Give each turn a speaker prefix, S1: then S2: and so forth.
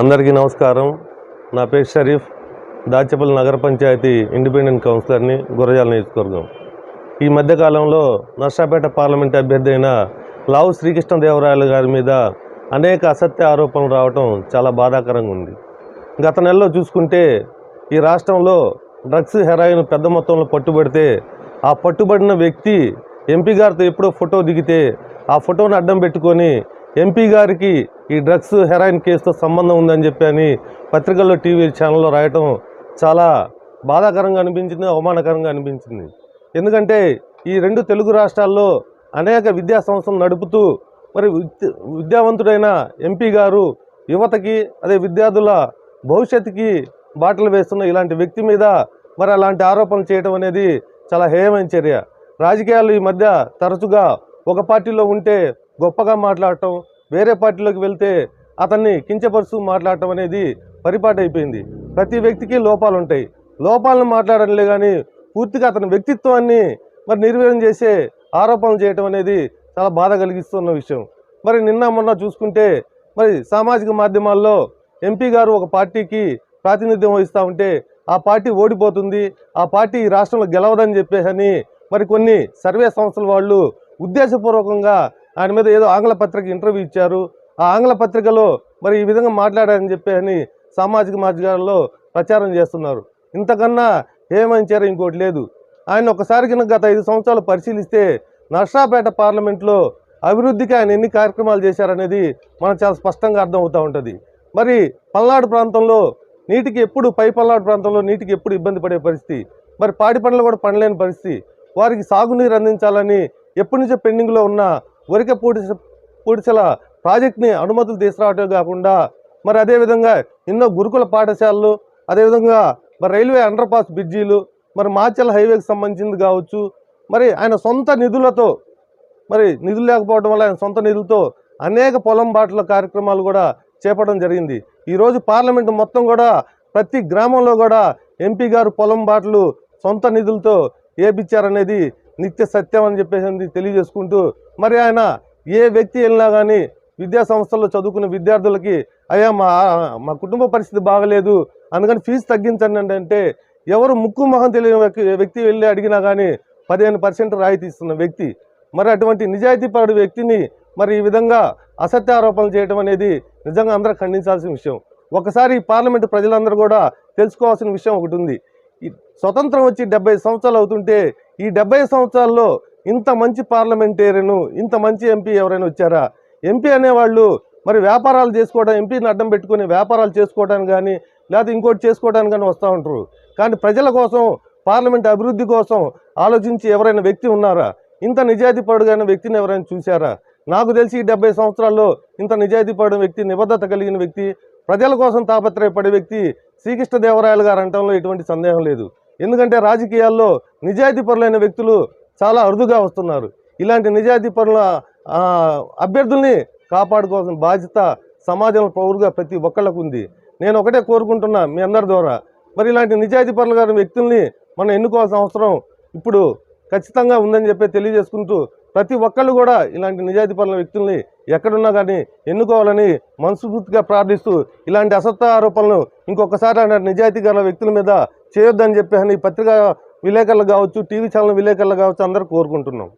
S1: అందరికీ నమస్కారం. నా పేరు షరీఫ్. దాచేపల్లి నగర పంచాయతీ ఇండిపెండెంట్ కౌన్సిలర్ని గురజాల నియోజకవర్గం. ఈ మధ్యకాలంలో నర్సాపేట పార్లమెంట్ అభ్యర్థి అయిన లావు శ్రీకృష్ణదేవరాయలు గారి మీద అనేక అసత్య ఆరోపణలు రావటం చాలా బాధాకరంగా ఉంది. గత నెలలో చూసుకుంటే ఈ రాష్ట్రంలో డ్రగ్స్ హెరాయిన్ పెద్ద మొత్తంలో పట్టుబడితే ఆ పట్టుబడిన వ్యక్తి ఎంపీ గారితో ఎప్పుడో ఫోటో దిగితే ఆ ఫోటోని అడ్డం పెట్టుకొని ఎంపీ గారికి ఈ డ్రగ్స్ హెరాయిన్ కేసుతో సంబంధం ఉందని చెప్పి అని పత్రికల్లో టీవీ ఛానల్లో రాయటం చాలా బాధాకరంగా అనిపించింది అవమానకరంగా అనిపించింది. ఎందుకంటే ఈ రెండు తెలుగు రాష్ట్రాల్లో అనేక విద్యా సంస్థలు నడుపుతూ మరి విద్యావంతుడైన ఎంపీ గారు యువతకి అదే విద్యార్థుల భవిష్యత్తుకి బాటలు వేస్తున్న ఇలాంటి వ్యక్తి మీద మరి అలాంటి ఆరోపణలు చేయడం అనేది చాలా హేయమైన చర్య. రాజకీయాలు ఈ మధ్య తరచుగా ఒక పార్టీలో ఉంటే గొప్పగా మాట్లాడటం వేరే పార్టీలోకి వెళ్తే అతన్ని కించపరుస్తూ మాట్లాడటం అనేది పరిపాటు అయిపోయింది. ప్రతి వ్యక్తికి లోపాలు ఉంటాయి. లోపాలను మాట్లాడలే కానీ పూర్తిగా అతని వ్యక్తిత్వాన్ని మరి నిర్వీర్యం చేసే ఆరోపణలు చేయటం అనేది చాలా బాధ కలిగిస్తున్న విషయం. మరి నిన్న మొన్న చూసుకుంటే మరి సామాజిక మాధ్యమాల్లో ఎంపీ గారు ఒక పార్టీకి ప్రాతినిధ్యం వహిస్తూ ఉంటే ఆ పార్టీ ఓడిపోతుంది ఆ పార్టీ ఈ రాష్ట్రంలో గెలవదని చెప్పేసి మరి కొన్ని సర్వే సంస్థల వాళ్ళు ఉద్దేశపూర్వకంగా ఆయన మీద ఏదో ఆంగ్ల పత్రిక ఇంటర్వ్యూ ఇచ్చారు. ఆ ఆంగ్ల పత్రికలో మరి ఈ విధంగా మాట్లాడారని చెప్పి సామాజిక మాధ్యమాల్లో ప్రచారం చేస్తున్నారు. ఇంతకన్నా ఏమంచారు ఇంకోటి లేదు. ఆయన ఒకసారి గత ఐదు సంవత్సరాలు పరిశీలిస్తే నర్సాపేట పార్లమెంట్లో అభివృద్ధికి ఆయన ఎన్ని కార్యక్రమాలు చేశారనేది మనకు చాలా స్పష్టంగా అర్థమవుతూ ఉంటుంది. మరి పల్నాడు ప్రాంతంలో నీటికి ఎప్పుడు పై పల్నాడు ప్రాంతంలో నీటికి ఎప్పుడు ఇబ్బంది పడే పరిస్థితి మరి పాడి పనులు కూడా పనలేని పరిస్థితి వారికి సాగునీరు అందించాలని ఎప్పటి నుంచో పెండింగ్లో ఉన్న వరిక పూడి పూడిసల ప్రాజెక్ట్ని అనుమతులు తీసుకురావటమే కాకుండా మరి అదేవిధంగా ఎన్నో గురుకుల పాఠశాలలు అదేవిధంగా మరి రైల్వే అండర్ పాస్ బ్రిడ్జీలు మరి మాచల్ హైవేకి సంబంధించింది కావచ్చు. మరి ఆయన సొంత నిధులతో మరి నిధులు లేకపోవడం వల్ల ఆయన సొంత నిధులతో అనేక పొలం బాటల కార్యక్రమాలు కూడా చేపట్టడం జరిగింది. ఈరోజు పార్లమెంటు మొత్తం కూడా ప్రతి గ్రామంలో కూడా ఎంపీ గారు పొలం బాటలు సొంత నిధులతో ఏపిచ్చారనేది నిత్య సత్యం అని చెప్పేసి తెలియజేసుకుంటూ మరి ఆయన ఏ వ్యక్తి వెళ్ళినా కానీ విద్యా సంస్థల్లో చదువుకున్న విద్యార్థులకి అయ్యా మా మా కుటుంబ పరిస్థితి బాగలేదు అందుకని ఫీజు తగ్గించండి అంటే ఎవరు ముక్కు మొహం తెలియని వ్యక్తి వ్యక్తి వెళ్ళి అడిగినా కానీ పదిహేను పర్సెంట్ రాయితీ ఇస్తున్న వ్యక్తి మరి అటువంటి నిజాయితీపరుడు వ్యక్తిని మరి ఈ విధంగా అసత్య ఆరోపణలు చేయడం అనేది నిజంగా అందరూ ఖండించాల్సిన విషయం. ఒకసారి పార్లమెంటు ప్రజలందరూ కూడా తెలుసుకోవాల్సిన విషయం ఒకటి ఉంది. స్వతంత్రం వచ్చి డెబ్బై సంవత్సరాలు అవుతుంటే ఈ డెబ్బై సంవత్సరాల్లో ఇంత మంచి పార్లమెంటేరియన్ ఇంత మంచి ఎంపీ ఎవరైనా వచ్చారా? ఎంపీ అనేవాళ్ళు మరి వ్యాపారాలు చేసుకోవడం ఎంపీని అడ్డం పెట్టుకుని వ్యాపారాలు చేసుకోవడానికి కానీ లేకపోతే ఇంకోటి చేసుకోవడానికి కానీ వస్తూ ఉంటారు. కానీ ప్రజల కోసం పార్లమెంట్ అభివృద్ధి కోసం ఆలోచించి ఎవరైనా వ్యక్తి ఉన్నారా? ఇంత నిజాయితీపరుడైన వ్యక్తిని ఎవరైనా చూశారా? నాకు తెలిసి ఈ డెబ్బై సంవత్సరాల్లో ఇంత నిజాయితీపడిన వ్యక్తి నిబద్ధత కలిగిన వ్యక్తి ప్రజల కోసం తాపత్రయపడే వ్యక్తి శ్రీకృష్ణదేవరాయలు గారు అంటంలో ఎటువంటి సందేహం లేదు. ఎందుకంటే రాజకీయాల్లో నిజాయితీపరులైన వ్యక్తులు చాలా అరుదుగా వస్తున్నారు. ఇలాంటి నిజాయితీపరుల పరుల అభ్యర్థుల్ని కాపాడుకోవాల్సిన బాధ్యత సమాజంలో పౌరుగా ప్రతి ఒక్కళ్ళకు ఉంది. నేను ఒకటే కోరుకుంటున్నా మీ అందరి ద్వారా. మరి ఇలాంటి నిజాయితీపరులు గారి వ్యక్తుల్ని మనం ఎన్నుకోవాల్సిన అవసరం ఇప్పుడు ఖచ్చితంగా ఉందని చెప్పి తెలియజేసుకుంటూ ప్రతి ఒక్కళ్ళు కూడా ఇలాంటి నిజాయితీపరుల వ్యక్తుల్ని ఎక్కడున్నా కానీ ఎన్నుకోవాలని మనస్ఫూర్తిగా ప్రార్థిస్తూ ఇలాంటి అసత్య ఆరోపణలు ఇంకొకసారి అలాంటి నిజాయితీ గల వ్యక్తుల మీద చేయొద్దని చెప్పి అని పత్రికా విలేకరులు కావచ్చు టీవీ ఛానల్ విలేకరులు కావచ్చు అందరూ కోరుకుంటున్నాం.